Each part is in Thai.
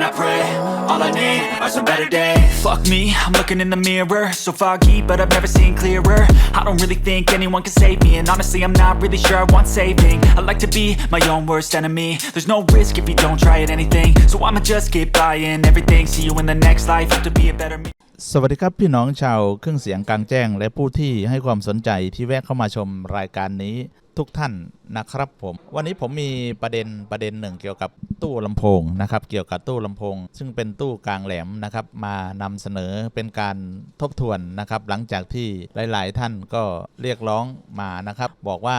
and I pray All I need are some better days Fuck me, I'm looking in the mirror So foggy, but I've never seen clearer I don't really think anyone can save me And honestly, I'm not really sure I want saving I like to be my own worst enemy There's no risk if you don't try at anything So I'ma just keep buying everything See you in the next life, have to be a better me สวัสดีครับพี่น้องชาวเครื่องเสียงกลางแจ้ง และผู้ที่ให้ความสนใจที่แวะเข้ามาชมรายการนี้ ทุกท่าน นะครับผมวันนี้ผมมีประเด็นประเด็นหนึ่งเกี่ยวกับตู้ลำโพงนะครับเกี่ยวกับตู้ลำโพง ซึ่งเป็นตู้กลางแหลมนะครับมานำเสนอเป็นการทบทวนนะครับหลังจากที่หลาย ๆ ท่านก็เรียกร้องมานะครับบอกว่า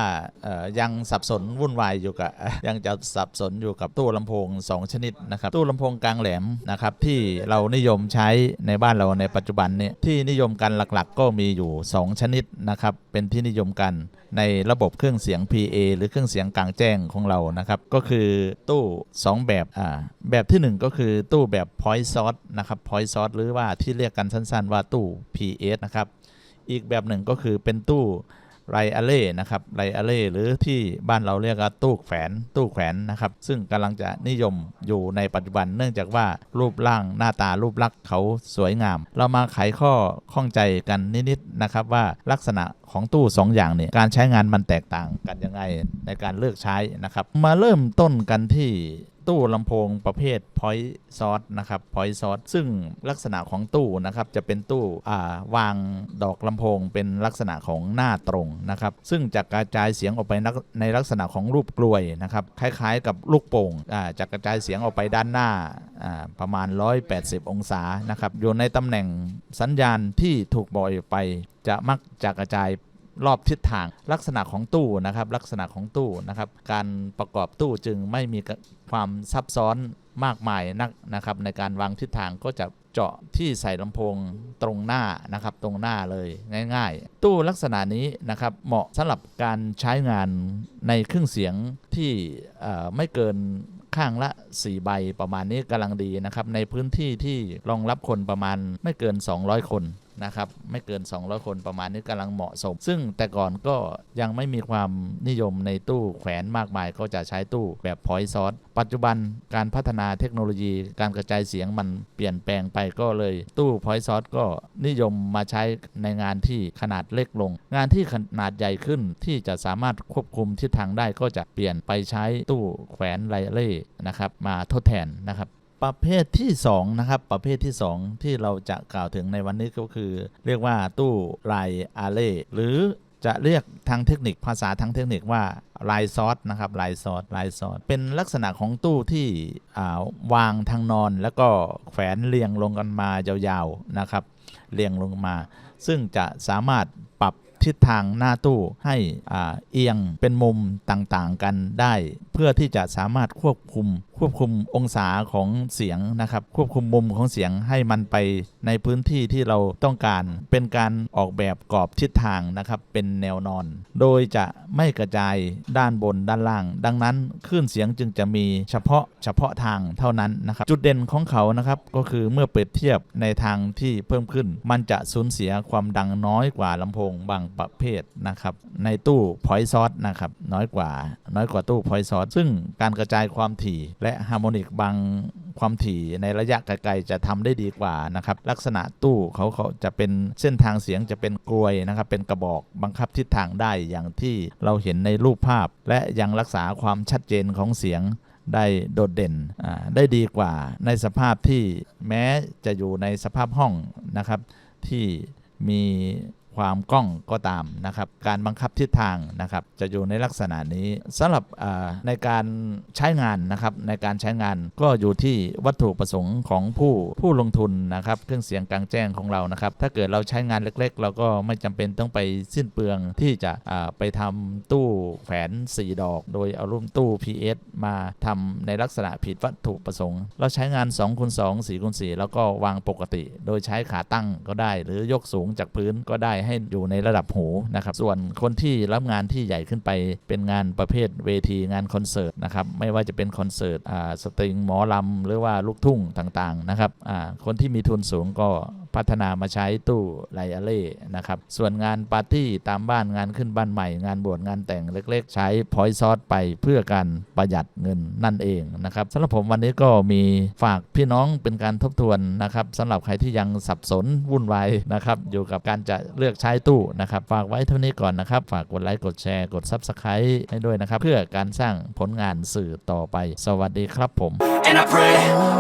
ยังสับสนวุ่นวายอยู่กับยังจะสับสนอยู่กับตู้ลำโพง 2 ชนิดนะครับตู้ลำโพงกลางแหลมนะครับที่เรานิยมใช้ในบ้านเราในปัจจุบันเนี่ยที่นิยมกันหลัก ๆ ก็มีอยู่ 2 ชนิดนะครับเป็นที่นิยมกันในระบบเครื่องเสียง PA รือเครื่องเสียงกลางแจ้งของเรานะครับ ก็คือตู้ 2 แบบอ่าแบบที่ 1 ก็คือตู้แบบ point source นะครับ point source หรือว่าที่เรียกกันสั้นๆ ว่าตู้ PS นะครับ อีกแบบหนึ่งก็คือเป็นตู้ ไรอะเล่นะครับไรอะเล่หรือที่บ้านเราเรียกว่าตู้แขวนตู้แขวนนะครับซึ่งกำลังจะนิยมอยู่ในปัจจุบันเนื่องจากว่ารูปร่างหน้าตารูปลักษณ์เขาสวยงาม เรามาไขข้อข้องใจกันนิดๆนะครับว่าลักษณะของตู้ 2 อย่างเนี่ยการใช้งานมันแตกต่างกันยังไงในการเลือกใช้นะครับมาเริ่มต้นกันที่ ตู้ลำโพงประเภท point source นะครับ point source ซึ่งลักษณะของตู้นะครับจะเป็นตู้วางดอกลำโพงเป็นลักษณะของหน้าตรงนะครับซึ่งจะกระจายเสียงออกไปในลักษณะของรูปกลวยนะครับคล้ายๆกับลูกโป่งจะกระจายเสียงออกไปด้านหน้าประมาณ 180 องศานะครับอยู่ในตำแหน่งสัญญาณที่ถูกปล่อยไปจะมักจะกระจาย รอบทิศทางลักษณะของตู้นะครับลักษณะของตู้นะครับการประกอบตู้จึงไม่มีความซับซ้อนมากมายนักนะครับในการวางทิศทางก็จะเจาะที่ใส่ลำโพงตรงหน้านะครับตรงหน้าเลยง่าย ๆ ตู้ลักษณะนี้นะครับเหมาะสำหรับการใช้งานในเครื่องเสียงที่ไม่เกินข้างละ 4 ใบประมาณนี้กำลังดีนะครับในพื้นที่ที่รองรับคนประมาณไม่เกิน 200 คน นะครับไม่เกิน 200 คนประมาณนี้กำลังเหมาะสม ซึ่งแต่ก่อนก็ยังไม่มีความนิยมในตู้แขวนมากมาย ก็จะใช้ตู้แบบพอยซอสปัจจุบันการพัฒนาเทคโนโลยีการกระจายเสียงมันเปลี่ยนแปลงไปก็เลยตู้พอยซอสก็นิยมมาใช้ในงานที่ขนาดเล็กลง งานที่ขนาดใหญ่ขึ้นที่จะสามารถควบคุมทิศทางได้ก็จะเปลี่ยนไปใช้ตู้แขวนไลเล่นะครับมาทดแทนนะครับ ประเภทที่2นะครับ ประเภทที่ 2 ที่เราจะกล่าวถึงในวันนี้ก็คือ เรียกว่าตู้ไลอาเล่หรือจะเรียกทางเทคนิคภาษาทางเทคนิคว่าลายซอสนะครับลายซอสลายซอสเป็นลักษณะของตู้ที่าวางทางนอน แล้วก็แขวนเรียงลงกันมายาวๆนะครับเรียงลงมา ซึ่งจะสามารถปรับทิศทางหน้าตู้ให้เอียงเป็นมุมต่างๆกันได้ เพื่อที่จะสามารถควบคุม ควบคุมองศาของเสียงนะครับ ควบคุมมุมของเสียงให้มันไปในพื้นที่ที่เราต้องการ เป็นการออกแบบกรอบทิศทางนะครับ เป็นแนวนอน โดยจะไม่กระจายด้านบนด้านล่าง ดังนั้นคลื่นเสียงจึงจะมีเฉพาะเฉพาะทางเท่านั้นนะครับ จุดเด่นของเขานะครับก็คือเมื่อเปรียบเทียบในทางที่เพิ่มขึ้น มันจะสูญเสียความดังน้อยกว่าลำโพงบางประเภทนะครับ ในตู้พอยซอสนะครับน้อยกว่า น้อยกว่าตู้พอยซอสซึ่งการกระจายความถี่และฮาร์โมนิกบางความถี่ในระยะไกลๆจะทำได้ดีกว่านะครับลักษณะตู้เขาเขาจะเป็นเส้นทางเสียงจะเป็นกลวยนะครับเป็นกระบอกบังคับทิศทางได้อย่างที่เราเห็นในรูปภาพ และยังรักษาความชัดเจนของเสียงได้โดดเด่นได้ดีกว่าในสภาพที่แม้จะอยู่ในสภาพห้องนะครับที่มี ความกล้องก็ตามนะครับ การบังคับทิศทางนะครับจะอยู่ในลักษณะนี้สำหรับในการใช้งานนะครับในการใช้งานก็อยู่ที่วัตถุประสงค์ของผู้ผู้ลงทุนนะครับเครื่องเสียงกลางแจ้งของเรานะครับ ถ้าเกิดเราใช้งานเล็กๆ เราก็ไม่จำเป็นต้องไปสิ้นเปลืองที่จะไปทำตู้แขวน4 ดอก โดยเอารุ่มตู้ PS มาทำในลักษณะผิดวัตถุประสงค์ เราใช้งาน2คูณ2 4คูณ4แล้วก็วางปกติ โดยใช้ขาตั้งก็ได้ หรือยกสูงจากพื้นก็ได้ให้อยู่ในระดับหูนะครับ ส่วนคนที่รับงานที่ใหญ่ขึ้นไปเป็นงานประเภทเวทีงานคอนเสิร์ตนะครับ ไม่ว่าจะเป็นคอนเสิร์ตสตริงหมอลำหรือว่าลูกทุ่งต่างๆนะครับคนที่มีทุนสูงก็ พัฒนามาใช้ตู้ไลอาเล่นะครับ ส่วนงานปาร์ตี้ตามบ้านงานขึ้นบ้านใหม่ งานบวชงานแต่งเล็กๆ ใช้พอยซอสไปเพื่อการประหยัดเงินนั่นเองนะครับสำหรับผมวันนี้ก็มีฝากพี่น้องเป็นการทบทวนนะครับสำหรับใครที่ยังสับสนวุ่นวายนะครับอยู่กับการจะเลือกใช้ตู้นะครับฝากไว้เท่านี้ก่อนนะครับ ฝากกดไลค์กดแชร์กด Subscribe ให้ด้วยนะครับ เพื่อการสร้างผลงานสื่อต่อไป สวัสดีครับผม And I pray,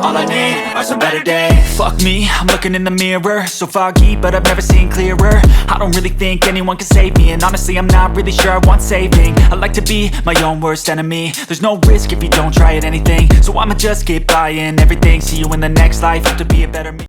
all I need are some better days Fuck me, I'm looking in the mirror. So foggy, but I've never seen clearer. I don't really think anyone can save me And honestly, I'm not really sure I want saving. I like to be my own worst enemy. There's no risk if you don't try at anything. So I'ma just keep buying everything. See you in the next life, have to be a better me